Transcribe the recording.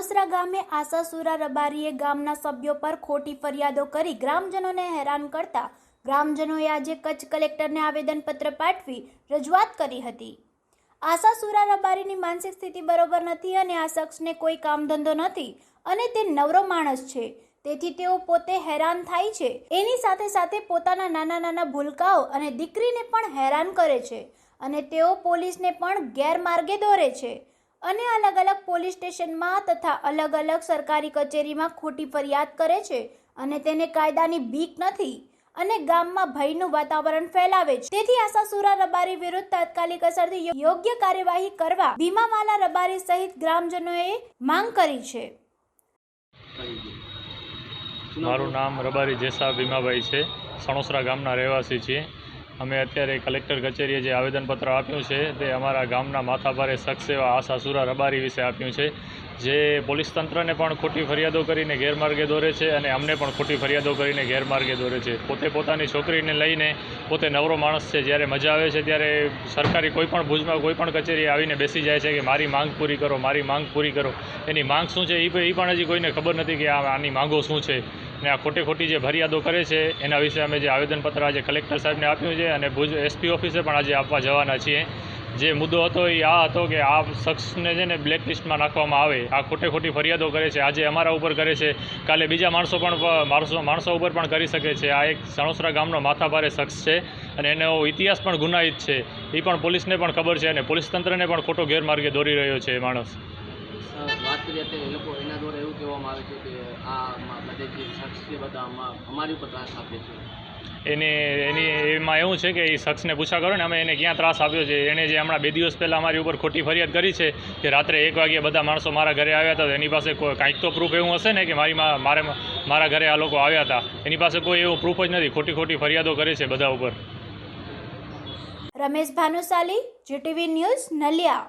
સણોસરા ગામે આશાસુરા રબારીએ ગામના સભ્યો પર ખોટી ફરિયાદો કરી ગ્રામજનોને હેરાન કરતા ગ્રામજનોએ આજે કચ્છ કલેક્ટરને આવેદનપત્ર પાઠવી રજૂઆત કરી હતી. આશાસુરા રબારીની માનસિક સ્થિતિ બરોબર નથી અને આ શખ્સને કોઈ કામ ધંધો નથી અને તે નવરો માણસ છે. તેથી તેઓ પોતે હેરાન થાય છે. એની સાથે સાથે પોતાના નાના નાના ભૂલકાઓ અને દીકરીને પણ હેરાન કરે છે અને તેઓ પોલીસને પણ ગેરમાર્ગે દોરે છે. અને અલગ અલગ પોલીસ સ્ટેશનમાં તથા અલગ અલગ સરકારી કચેરીમાં ખોટી ફરિયાદ કરે છે અને તેને કાયદાની બીક નથી અને ગામમાં ભયનું વાતાવરણ ફેલાવે છે. તેથી આશાસુરા રબારી વિરુદ્ધ તાત્કાલિક અસરથી યોગ્ય કાર્યવાહી કરવા ભીમાવાલા રબારી સહિત ગ્રામજનોએ માંગ કરી છે. મારું નામ રબારી જેસા ભીમાભાઈ છે. સણોસરા ગામના રહેવાસી છીએ. અમે અત્યારે કલેક્ટર કચેરીએ જે આવેદનપત્ર આપ્યું છે તે અમારા ગામના માથાભારે શખ્સ એવા આશા સુરા રબારી વિશે આપ્યું છે. જે પોલીસ તંત્રને પણ ખોટી ફરિયાદો કરીને ગેરમાર્ગે દોરે છે અને અમને પણ ખોટી ફરિયાદો કરીને ગેરમાર્ગે દોરે છે. પોતે પોતાની છોકરીને લઈને પોતે નવરો માણસ છે, જ્યારે મજા આવે છે, ત્યારે સરકારી કોઈપણ ભુજમાં કોઈપણ કચેરી આવીને બેસી જાય છે કે મારી માંગ પૂરી કરો, મારી માંગ પૂરી કરો. એની માંગ શું છે? એ પણ હજી કોઈને ખબર નથી કે આની માંગો શું છે. ને આ ખોટી ખોટી જે ફરિયાદો કરે છે, એના વિશે અમે જે આવેદનપત્ર આજે કલેક્ટર સાહેબને આપ્યું છે અને ભુજ એસપી ઓફિસે પણ આજે આપવા જવાના છીએ. જે મુદ્દો હતો એ આ હતો કે આ શખ્સને છે ને બ્લેકલિસ્ટમાં નાખવામાં આવે. આ ખોટે ખોટી ફરિયાદો કરે છે. આજે અમારા ઉપર કરે છે. કાલે બીજા માણસો પણ, માણસો માણસો ઉપર પણ કરી શકે છે. આ એક સણોસરા ગામનો માથાભારે શખ્સ છે અને એનો ઇતિહાસ પણ ગુનાહિત છે. એ પણ પોલીસને પણ ખબર છે અને પોલીસ તંત્રને પણ ખોટો ગેરમાર્ગે દોરી રહ્યો છે એ માણસ. વાત કરીએ એ લોકો એના દ્વારા એવું કહેવામાં આવે છે કે આ છે બધા અમારી ઉપર ત્રાસ આપે છે. એને એની એમાં એવું છે કે એ શખ્સને પૂછા કરો ને અમે એને ક્યાં ત્રાસ આપ્યો છે? એણે જે હમણાં બે દિવસ પહેલાં અમારી ઉપર ખોટી ફરિયાદ કરી છે કે રાત્રે એક વાગ્યે બધા માણસો મારા ઘરે આવ્યા હતા એની પાસે કોઈ કાંઈક તો પ્રૂફ એવું હશે ને કે મારી મારે મારા ઘરે આ લોકો આવ્યા હતા? એની પાસે કોઈ એવો પ્રૂફ જ નથી. ખોટી ખોટી ફરિયાદો કરે છે બધા ઉપર. Ramesh Bhanushali GTV news Naliya.